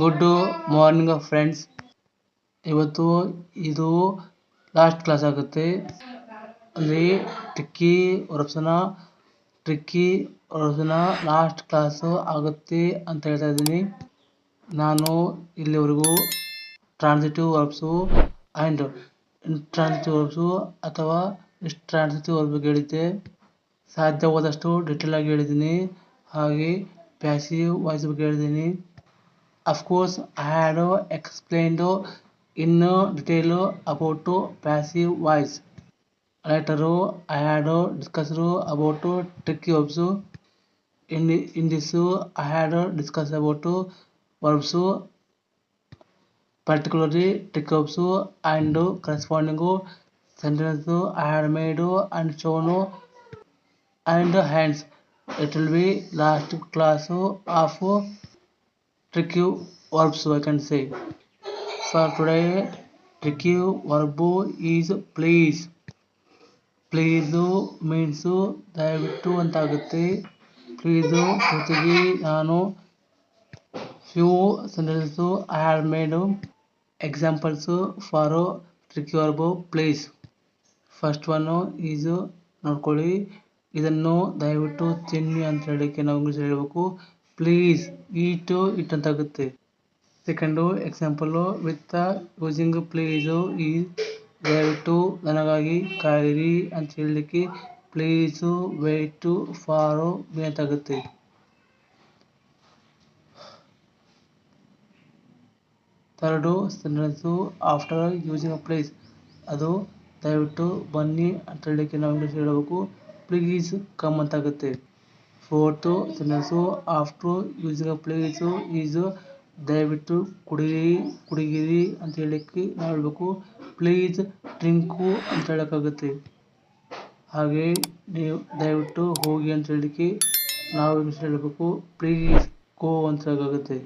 Good morning friends ಇವತ್ತು ಇದು last class ಆಗುತ್ತೆ. ಅಲ್ಲಿ ಟ್ರಿಕ್ಕಿ ವರ್ಬ್ಸ್ನ ಟ್ರಿಕ್ಕಿ ವರ್ಬ್ಸ್ನ ಲಾಸ್ಟ್ ಕ್ಲಾಸು ಆಗುತ್ತೆ ಅಂತ ಹೇಳ್ತಾ ಇದ್ದೀನಿ. ನಾನು ಇಲ್ಲಿವರೆಗೂ transitive verbs and transitive verbs ಅಥವಾ ಟ್ರಾನ್ಸಿಟಿವ್ ವರ್ಬ್ ಹೇಳಿದ್ದೆ. ಸಾಧ್ಯವಾದಷ್ಟು ಡಿಟೇಲಾಗಿ ಹೇಳಿದ್ದೀನಿ. ಹಾಗೆ ಪ್ಯಾಸಿವ್ ವಾಯ್ಸ್ ಬಗ್ಗೆ ಹೇಳಿದ್ದೀನಿ. Of course, I had explained in detail about passive voice. Later, I had discussed about trick verbs. In, in this, I had discussed about verbs, particularly tricky verbs and corresponding sentences I had made and shown and hence it will be last class of tricky verbs I can say. For today tricky verb is please. Please means ದಯವಿಟ್ಟು ಅಂತಾಗುತ್ತೆ. Please ಜೊತೆಗೆ ನಾನು few sentence I had made examples for tricky verb please first one is ನೋಡ್ಕೊಳ್ಳಿ. ಇದನ್ನು ದಯವಿಟ್ಟು ತಿನ್ನಿ ಅಂತ ಹೇಳಲಿಕ್ಕೆ ನಾವು ಇಂಗ್ಲೀಷ್ ಹೇಳಬೇಕು. ಪ್ಲೀಸ್ ಈಟು ಇಟ್ ಅಂತ ಆಗುತ್ತೆ second example with using please ಈ ದಯವಿಟ್ಟು ನನಗಾಗಿ ಕಾಯಿರಿ ಅಂತ ಹೇಳಲಿಕ್ಕೆ ಪ್ಲೀಸು ವೆಯ್ಟು ಫಾರು ಅಂತ ಆಗುತ್ತೆ third sentence after using please. ಅದು ದಯವಿಟ್ಟು ಬನ್ನಿ ಅಂತ ಹೇಳಲಿಕ್ಕೆ ನಾವು ಇಂಗ್ಲೀಷ್ ಹೇಳಬೇಕು. ಪ್ಲೀಸ್ ಕಮ್ ಅಂತ fourth sentence after using place, is, ದಯವಿಟ್ಟು ಕುಡಿಯಿರಿ ಕುಡಿಗಿರಿ ಅಂತ ಹೇಳಲಿಕ್ಕೆ ನಾವು ಹೇಳಬೇಕು. ಪ್ಲೀಸ್ ಡ್ರಿಂಕು ಅಂತ ಹೇಳೋಕ್ಕಾಗುತ್ತೆ. ಹಾಗೆ ನೀವು ದಯವಿಟ್ಟು ಹೋಗಿ ಅಂತ ಹೇಳಲಿಕ್ಕೆ ನಾವು ಇಂಗ್ಲೀಷ್ ಹೇಳಬೇಕು. ಪ್ಲೀಸ್ ಗೋ ಅಂತ ಹೇಳೋಕ್ಕಾಗುತ್ತೆ.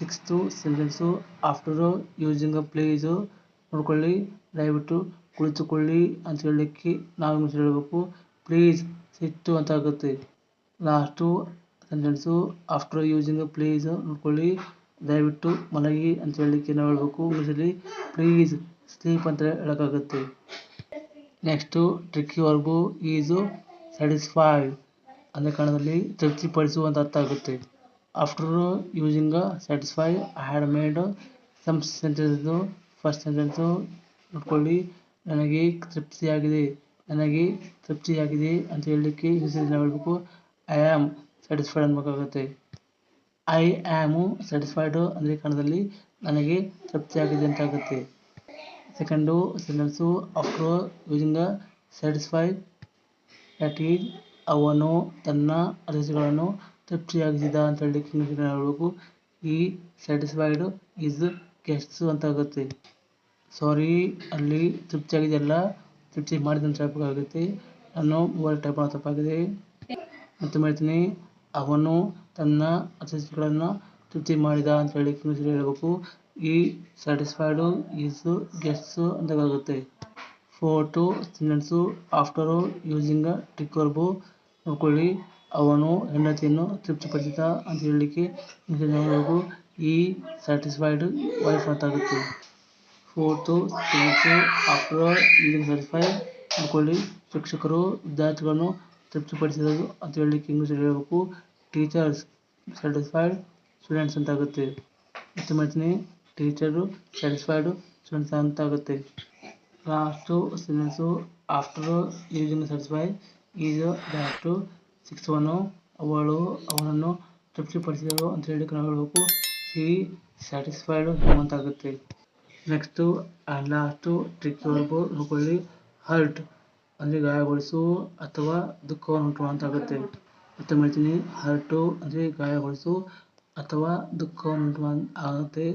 Sixth sentence, after using place ನೋಡ್ಕೊಳ್ಳಿ, ದಯವಿಟ್ಟು ಕುಳಿತುಕೊಳ್ಳಿ ಅಂತ ಹೇಳಲಿಕ್ಕೆ ನಾವು ಇಂಗ್ಲೀಷ್ ಹೇಳಬೇಕು. ಪ್ಲೀಸ್ ಸಿಟ್ಟು ಅಂತ ಆಗುತ್ತೆ. Last sentence after using please ನೋಡ್ಕೊಳ್ಳಿ. ದಯವಿಟ್ಟು ಮಲಗಿ ಅಂತ ಹೇಳಲಿಕ್ಕೆ ನಾವು ಹೇಳಬೇಕು ಇಂಗ್ಲೀಷಲ್ಲಿ ಪ್ಲೀಸ್ ಸ್ಲೀಪ್ ಅಂತ ಹೇಳೋಕ್ಕಾಗುತ್ತೆ. Next tricky verb is satisfied ಅಂದರೆ ಕನ್ನಡದಲ್ಲಿ ತೃಪ್ತಿಪಡಿಸುವಂತ ಅರ್ಥ ಆಗುತ್ತೆ. After using satisfy I had made some sentence first sentence ನೋಡ್ಕೊಳ್ಳಿ. ನನಗೆ ತೃಪ್ತಿಯಾಗಿದೆ ನನಗೆ ತೃಪ್ತಿಯಾಗಿದೆ ಅಂತ ಹೇಳಲಿಕ್ಕೆ ಇಂಗ್ಲೀಷಲ್ಲಿ ನಾವು ಹೇಳಬೇಕು. ಐ ಆಮ್ ಸ್ಯಾಟಿಸ್ಫೈಡ್ ಅನ್ಬೇಕಾಗುತ್ತೆ ಐ ಆ್ಯಮು ಸ್ಯಾಟಿಸ್ಫೈಡು ಅಂದರೆ ಕನ್ನಡದಲ್ಲಿ ನನಗೆ ತೃಪ್ತಿಯಾಗಿದೆ ಅಂತ ಆಗುತ್ತೆ second sentence after using satisfy that is ಅವನು ತನ್ನ ಅರ್ಜಿಗಳನ್ನು ತೃಪ್ತಿಯಾಗಿಸಿದ ಅಂತ ಹೇಳಿ ಹೇಳಬೇಕು. ಈ ಸ್ಯಾಟಿಸ್ಫೈಡ್ ಈಸ್ ಗೆಸ್ಟ್ಸು ಅಂತ ಆಗುತ್ತೆ ಸಾರಿ ಅಲ್ಲಿ ತೃಪ್ತಿಯಾಗಿದೆಯಲ್ಲ, ತೃಪ್ತಿ ಮಾಡಿದಂತ ಹೇಳಬೇಕಾಗುತ್ತೆ. ನಾನು ಮೊಬೈಲ್ ಟೈಪ್ ಮಾಡೋ ತಪ್ಪಾಗಿದೆ. ಮತ್ತೊಮ್ಮೆ ಹೇಳ್ತೀನಿ ಅವನು ತನ್ನ ಅತಿಥಿಗಳನ್ನು ತೃಪ್ತಿ ಮಾಡಿದ ಅಂತ ಹೇಳಿ ಹೇಳ್ಬೇಕು. ಈ ಸ್ಯಾಟಿಸ್ಫೈಡು ಈಸು ಗೆಸ್ಟ್ಸು ಅಂತ ಆಗುತ್ತೆ photo sentence after, using tick verb ನೋಡ್ಕೊಳ್ಳಿ. ಅವನು ಹೆಂಡತಿಯನ್ನು ತೃಪ್ತಿಪಡಿಸಿದ ಅಂತ ಹೇಳಲಿಕ್ಕೆ ಹೇಳಬೇಕು. ಈ ಸ್ಯಾಟಿಸ್ಫೈಡ್ ವೈಫ್ ಅಂತ ಆಗುತ್ತೆ. Fourth sentence after using satisfy ನೋಡ್ಕೊಳ್ಳಿ. ಶಿಕ್ಷಕರು, ವಿದ್ಯಾರ್ಥಿಗಳನ್ನು ತೃಪ್ತಿಪಡಿಸಿದರು ಅಂತ ಹೇಳಲಿಕ್ಕೆ ಇಂಗ್ಲೀಷಲ್ಲಿ ಹೇಳಬೇಕು. ಟೀಚರ್ಸ್ ಸ್ಯಾಟಿಸ್ಫೈಡ್ ಸ್ಟೂಡೆಂಟ್ಸ್ ಅಂತ ಆಗುತ್ತೆ ಮಾಡ್ತೀನಿ ಟೀಚರು ಸ್ಯಾಟಿಸ್ಫೈಡ್ ಸ್ಟೂಡೆಂಟ್ಸ್ ಅಂತ ಆಗುತ್ತೆ last students after using satisfy is last six one ಅವಳು ಅವನನ್ನು ತೃಪ್ತಿಪಡಿಸಿದರು ಅಂತ ಹೇಳಿ ನಾವು ಹೇಳಬೇಕು. ಸಿ ಸ್ಯಾಟಿಸ್ಫೈಡ್ ಅಂತ ಆಗುತ್ತೆ next and last trick hurt ಅಂದರೆ ಗಾಯಗೊಳಿಸು ಅಥವಾ ದುಃಖವನ್ನು ಉಂಟು ಅಂತ ಆಗುತ್ತೆ ಮತ್ತೆ ಮಾಡ್ತೀನಿ ಹರ್ಟು ಅಂದರೆ ಗಾಯಗೊಳಿಸು ಅಥವಾ ದುಃಖವನ್ನು ಉಂಟು ಆಗುತ್ತೆ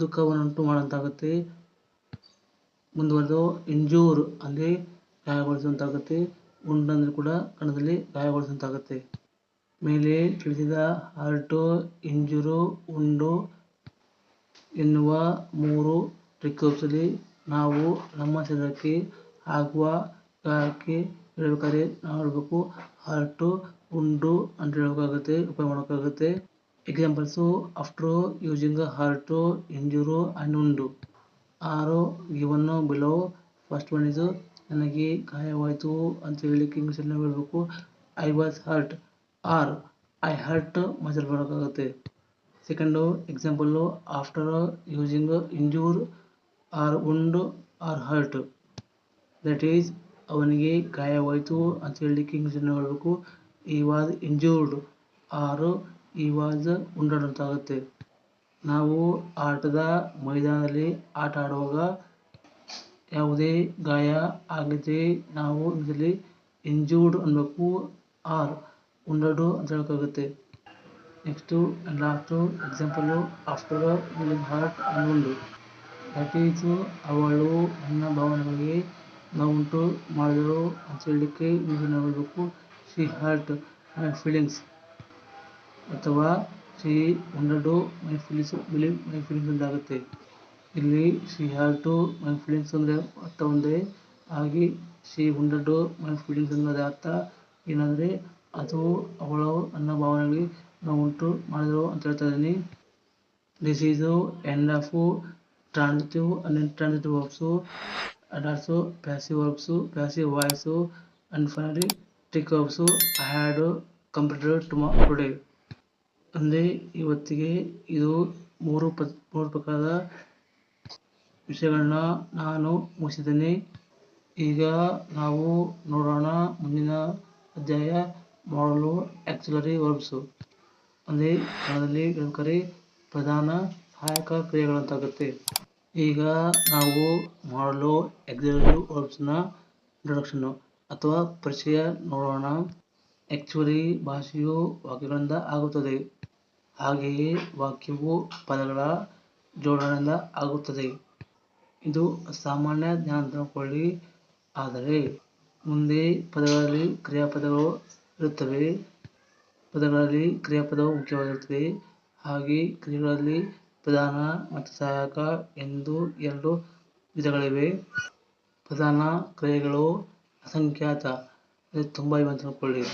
ದುಃಖವನ್ನು ಉಂಟು ಮಾಡುವಂತಾಗುತ್ತೆ ಮುಂದುವರೆದು ಇಂಜೂರ್ ಅಂದರೆ ಗಾಯಗೊಳಿಸುವಂತಾಗುತ್ತೆ. ಉಂಡಂದರೆ ಕೂಡ ಕಣದಲ್ಲಿ ಗಾಯಗೊಳಿಸುವಂತಾಗುತ್ತೆ. ಮೇಲೆ ತಿಳಿಸಿದ ಹರ್ಟು ಇಂಜುರು ಉಂಡು ಎನ್ನುವ ಮೂರು ಟ್ರಿಕ್ ವರ್ಬ್ಸಲ್ಲಿ ನಾವು ನಮ್ಮ ಶರೀರಕ್ಕೆ ಆಗುವ ಗಾಯಕ್ಕೆ ಹೇಳ್ಬೇಕಾದ್ರೆ ನಾವು ಹೇಳಬೇಕು ಹರ್ಟು ಉಂಡು ಅಂತ ಹೇಳೋಕ್ಕಾಗುತ್ತೆ ಉಪಯೋಗ ಮಾಡೋಕ್ಕಾಗುತ್ತೆ examples after using hurt injure injure and wound. Are given below first one is ನನಗೆ ಗಾಯವಾಯಿತು ಅಂತ ಹೇಳಲಿಕ್ಕೆ ಇಂಗ್ಲೀಷಲ್ಲಿ ನಾವು ಹೇಳಬೇಕು. I was hurt or I hurt muscle ಮಾಡೋಕ್ಕಾಗುತ್ತೆ second example after using injure or wound or hurt that is ಅವನಿಗೆ ಗಾಯವಾಯಿತು ಅಂತ ಹೇಳಲಿಕ್ಕೆ ಇಂಗ್ಲೀಷಲ್ಲಿ ಹೇಳಬೇಕು ಈ ವಾಸ್ ಇಂಜೂರ್ಡ್ ಆರು ಈ ವಾಸ್ ಉಂಡಡ್ ಅಂತ ನಾವು ಆಟದ ಮೈದಾನದಲ್ಲಿ ಆಟ ಆಡುವಾಗ ಯಾವುದೇ ಗಾಯ ಆಗಿದೆ ನಾವು ಇದರಲ್ಲಿ ಇಂಜೂರ್ಡ್ ಅನ್ನಬೇಕು ಆರ್ ಉಂಡಡು ಅಂತ ಹೇಳೋಕ್ಕಾಗುತ್ತೆ. Next last example after hurt wound that is ಅವಳು ನನ್ನ ಭಾವನೆಗಳಿಗೆ ನೋವುಂಟು ಮಾಡಿರೋ ಇಂಗ್ಲೀಷಲ್ಲಿ ಹೇಳಬೇಕು ಶಿ ಹರ್ಟ್ ಮೈ ಫೀಲಿಂಗ್ಸ್ ಅಥವಾ she wounded my feelings believe my feelings ಅಂತ ಆಗುತ್ತೆ. ಇಲ್ಲಿ ಶಿ ಹರ್ಟು ಮೈ ಫೀಲಿಂಗ್ಸ್ ಅಂದರೆ ಅರ್ಥ ಒಂದೇ. ಹಾಗೆ ಶಿ ಉಂಡಡು ಮೈ ಫೀಲಿಂಗ್ಸ್ ಅನ್ನೋದೇ ಅರ್ಥ ಏನಂದರೆ ಅದು ಅವಳು ನನ್ನ ಭಾವನೆಗಳಿಗೆ ಉಂಟು ಮಾಡಿದಳು ಅಂತ ಹೇಳ್ತಾ ಇದ್ದೀನಿ. This is end of transitive and intransitive verbs and also passive verbs, passive voice, and finally trick verbs. I had completed tomorrow today. ಅಂದರೆ ಇವತ್ತಿಗೆ ಇದು ಮೂರು ಪ ಮೂರು ಪ್ರಕಾರದ ವಿಷಯಗಳನ್ನ ನಾನು ಮುಗಿಸಿದ್ದೇನೆ ಈಗ ನಾವು ನೋಡೋಣ ಮುಂದಿನ ಅಧ್ಯಾಯ ಮಾಡಲು ಆಕ್ಸಿಲರಿ ವರ್ಬ್ಸು ಅಂದರೆ ಕನ್ನಡದಲ್ಲಿ ಹೇಳ್ಬೇಕಾದ್ರೆ ಪ್ರಧಾನ ಸಹಾಯಕ ಕ್ರಿಯೆಗಳಂತಾಗುತ್ತೆ ಈಗ ನಾವು ಮಾಡಲು ಎಕ್ಸಿಕ್ಯೂಟಿವ್ ವರ್ಬ್ಸ್ನ ಇಂಟ್ರೊಡಕ್ಷನ್ನು ಅಥವಾ ಪರಿಚಯ ನೋಡೋಣ. ಆ್ಯಕ್ಚುಲಿ ಭಾಷೆಯು ವಾಕ್ಯಗಳಿಂದ ಆಗುತ್ತದೆ. ಹಾಗೆಯೇ ವಾಕ್ಯವು ಪದಗಳ ಜೋಡಣೆಯಿಂದ ಆಗುತ್ತದೆ. ಇದು ಸಾಮಾನ್ಯ ಜ್ಞಾನ ತಿಳ್ಕೊಳ್ಳಿ ಆದರೆ ಮುಂದೆ ಪದಗಳಲ್ಲಿ ಕ್ರಿಯಾಪದಗಳು ಇರುತ್ತವೆ. ಪದಗಳಲ್ಲಿ ಕ್ರಿಯಾಪದವು ಮುಖ್ಯವಾಗಿರುತ್ತದೆ ಹಾಗೆ ಕ್ರಿಯೆಗಳಲ್ಲಿ ಪ್ರಧಾನ ಮತ್ತು ಸಹಾಯಕ ಎಂದು ಎರಡು ವಿಧಗಳಿವೆ. ಪ್ರಧಾನ ಕ್ರಿಯೆಗಳು ಅಸಂಖ್ಯಾತ ತುಂಬ ಇವೆ ಅಂತ ತಿಳ್ಕೊಳ್ಳಿ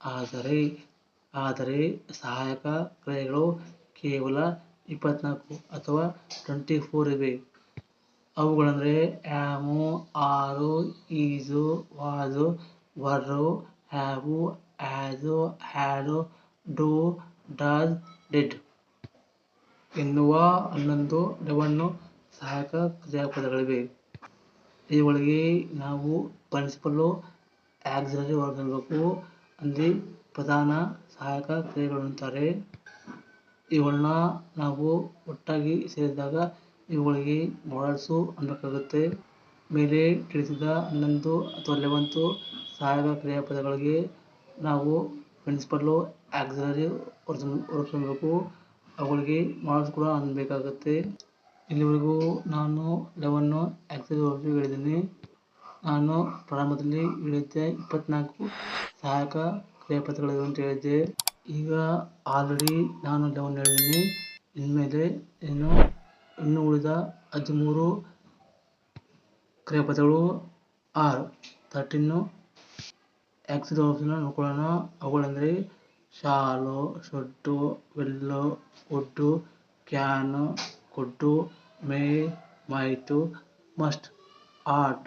ಆದರೆ ಆದರೆ ಸಹಾಯಕ ಕ್ರಿಯೆಗಳು ಕೇವಲ ಇಪ್ಪತ್ನಾಲ್ಕು ಅಥವಾ ಟ್ವೆಂಟಿ ಫೋರ್ ಇವೆ. ಅವುಗಳಂದರೆ ಆ್ಯಮು ಆರು, ಈಜು ವಾಜು ವರ್ರು, ಹ್ಯಾವು ಹ್ಯಾಜು ಹ್ಯಾಡು, ಡೂ ಡಾಜ್ ಡಿಡ್. ಎನ್ನುವ ಹನ್ನೊಂದು ಲೆವನ್ನು ಸಹಾಯಕ ಕ್ರಿಯಾಪದಗಳಿವೆ. ಇವುಗಳಿಗೆ ನಾವು ಪ್ರಿನ್ಸಿಪಲ್ಲು ಆಕ್ಸಿಲರಿ ವರ್ಬ್ ಅನ್ನಬೇಕು ಅಂದರೆ ಪ್ರಧಾನ ಸಹಾಯಕ ಕ್ರಿಯೆಗಳು ಅಂತಾರೆ. ಇವುಗಳನ್ನ ನಾವು ಒಟ್ಟಾಗಿ ಸೇರಿದಾಗ ಇವುಗಳಿಗೆ ಮಾಡಲ್ಸು ಅನ್ನಬೇಕಾಗುತ್ತೆ ಮೇಲೆ ತಿಳಿಸಿದ ಹನ್ನೊಂದು ಅಥವಾ ಲೆವೆಂತು ಸಹಾಯಕ ಕ್ರಿಯಾಪದಗಳಿಗೆ ನಾವು ಪ್ರಿನ್ಸಿಪಲ್ಲು ಆಕ್ಸಿಲರಿ ಅನ್ನಬೇಕು ಅವುಗಳಿಗೆ ಮಾರ್ಕ್ಸ್ ಕೂಡ ಅನ್ನಬೇಕಾಗುತ್ತೆ ಇಲ್ಲಿವರೆಗೂ ನಾನು ಎಲ್ಲವನ್ನು ವರ್ಬ್ಸ್ ಹೇಳಿದ್ದೀನಿ. ನಾನು ಪ್ರಾರಂಭದಲ್ಲಿ ಹೇಳಿದ್ದೆ ಇಪ್ಪತ್ನಾಲ್ಕು ಸಹಾಯಕ ಕ್ರಿಯಾಪತ್ರಗಳಿವೆ ಅಂತ ಹೇಳಿದ್ದೆ. ಈಗ ಆಲ್ರೆಡಿ ನಾನು ಲೆವೆನ್ ಹೇಳಿದ್ದೀನಿ. ಇನ್ಮೇಲೆ ಇನ್ನು ಇನ್ನು ಉಳಿದ ಹದಿಮೂರು ಕ್ರಿಯಾಪದಗಳು ಆರ್ ತರ್ಟೀನು ವರ್ಬ್ಸ್ನ ನೋಡ್ಕೊಳ್ಳೋಣ. ಅವುಗಳೆಂದರೆ shall should will would can, could may might must ought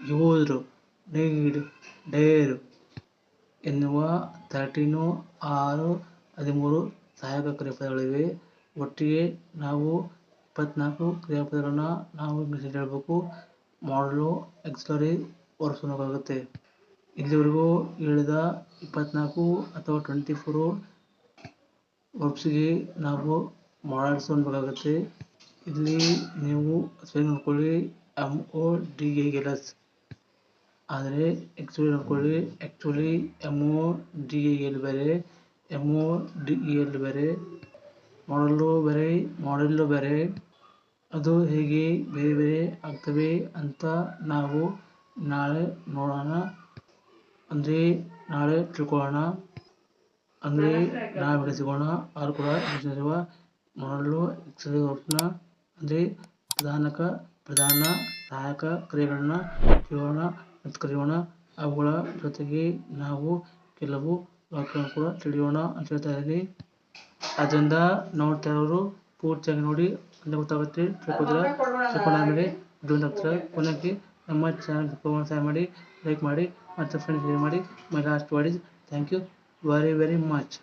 used need dare ಎನ್ನುವ ತರ್ಟೀನು ಆರು ಹದಿಮೂರು ಸಹಾಯಕ ಕ್ರಿಯಾಪದಗಳಿವೆ ಒಟ್ಟಿಗೆ ನಾವು ಇಪ್ಪತ್ನಾಲ್ಕು ಕ್ರಿಯಾಪದಗಳನ್ನ ನಾವು ಇಂಗ್ಲೀಷಲ್ಲಿ ಹೇಳ್ಬೇಕು. ಮಾಡಲು ಆಕ್ಸಿಲರಿ ವರ್ಬ್ಸ್ ಇಲ್ಲಿವರೆಗೂ ಹೇಳಿದ ಇಪ್ಪತ್ನಾಲ್ಕು ಅಥವಾ ಟ್ವೆಂಟಿ ಫೋರು ವರ್ಬ್ಸ್ಗೆ ನಾವು ಮಾಡಲ್ಸ್ ಅನ್ಬೇಕಾಗುತ್ತೆ ಇಲ್ಲಿ ನೀವು ಸರಿ ನೋಡ್ಕೊಳ್ಳಿ ಎಂ ಓ ಡಿ ಎಸ್ ಆದರೆ ಆ್ಯಕ್ಚುಲಿ ನೋಡ್ಕೊಳ್ಳಿ actually M O D L ಬೇರೆ ಎಂ ಓ ಡಿ ಎಲ್ ಬೇರೆ ಮಾಡಲು ಬೇರೆ, ಮಾಡೆಲ್ಲು ಬೇರೆ, ಅದು ಹೇಗೆ ಬೇರೆ ಬೇರೆ ಆಗ್ತವೆ ಅಂತ ನಾವು ನಾಳೆ ನೋಡೋಣ. ಅಂದರೆ ನಾಳೆ ತಿಳ್ಕೊಳ್ಳೋಣ. ಅಂದರೆ ನಾಳೆ ವಿಡಿಯೋ ಸಿಗೋಣ. ಆರು ಕೂಡ ಇಂಗ್ಲೀಷಲ್ಲಿರುವ ಮಾಡಲು ವರ್ಬ್ಸ್ನ ಅಂದರೆ ಪ್ರಧಾನಕ, ಪ್ರಧಾನ, ಸಹಾಯಕ ಕ್ರಿಯೆಗಳನ್ನ ತಿಳಿಯೋಣ ಮತ್ತು ಕಲಿಯೋಣ ಅವುಗಳ ಜೊತೆಗೆ ನಾವು ಕೆಲವು ವಾಕ್ಯಗಳನ್ನು ಕೂಡ ತಿಳಿಯೋಣ ಅಂತ ಹೇಳ್ತಾ ಇದ್ದೀನಿ ಅದರಿಂದ ನೋಡ್ತಾ ಇರೋರು ಪೂರ್ತಿಯಾಗಿ ನೋಡಿ. ಗೊತ್ತಾಗುತ್ತೆ ತಿಳ್ಕೊಂಡಾದ್ಮೇಲೆ ಆಗ್ತದೆ ಕೊನೆಗೆ ನಮ್ಮ ಚಾನಲ್ ಸಹಾಯ ಮಾಡಿ ಲೈಕ್ ಮಾಡಿ, ಮತ್ತು ಫ್ರೆಂಡ್ಸ್ ಶೇರ್ ಮಾಡಿ my last word is thank you very very much